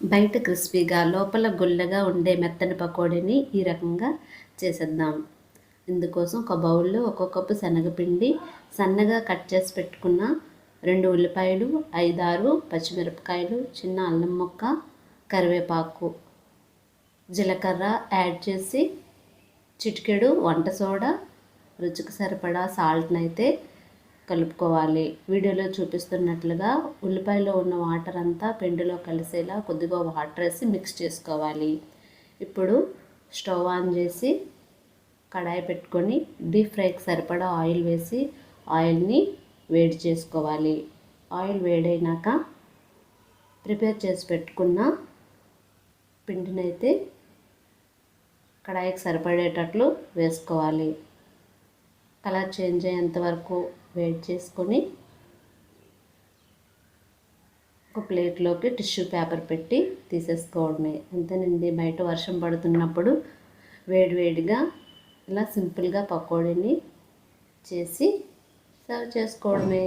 బయట క్రిస్పీగా లోపల గుల్లగా ఉండే మెత్తని పకోడీని ఈ రకంగా చేసేద్దాం. ఇందుకోసం ఒక బౌల్లో ఒక కప్పు శనగపిండి సన్నగా కట్ చేసి పెట్టుకున్న రెండు ఉల్లిపాయలు ఐదారు పచ్చిమిరపకాయలు చిన్న అల్లం ముక్క కరివేపాకు జీలకర్ర యాడ్ చేసి చిటికెడు వంట సోడా రుచికి సరిపడా సాల్ట్ని అయితే కలుపుకోవాలి. వీడియోలో చూపిస్తున్నట్లుగా ఉల్లిపాయలో ఉన్న వాటర్ అంతా పిండిలో కలిసేలా కొద్దిగా వాటర్ వేసి మిక్స్ చేసుకోవాలి. ఇప్పుడు స్టవ్ ఆన్ చేసి కడాయి పెట్టుకొని డీప్ ఫ్రైకి సరిపడా ఆయిల్ వేసి ఆయిల్ని వేడి చేసుకోవాలి. ఆయిల్ వేడైనాక ప్రిపేర్ చేసి పెట్టుకున్న పిండినైతే కడాయికి సరిపడేటట్లు వేసుకోవాలి. కలర్ చేంజ్ అయ్యేంత వరకు వెయిట్ చేసుకొని ఒక ప్లేట్లోకి టిష్యూ పేపర్ పెట్టి తీసేసుకోవడమే. అంతేనండి బయట వర్షం పడుతున్నప్పుడు వేడివేడిగా ఇలా సింపుల్గా పకోడీని చేసి సర్వ్ చేసుకోవడమే.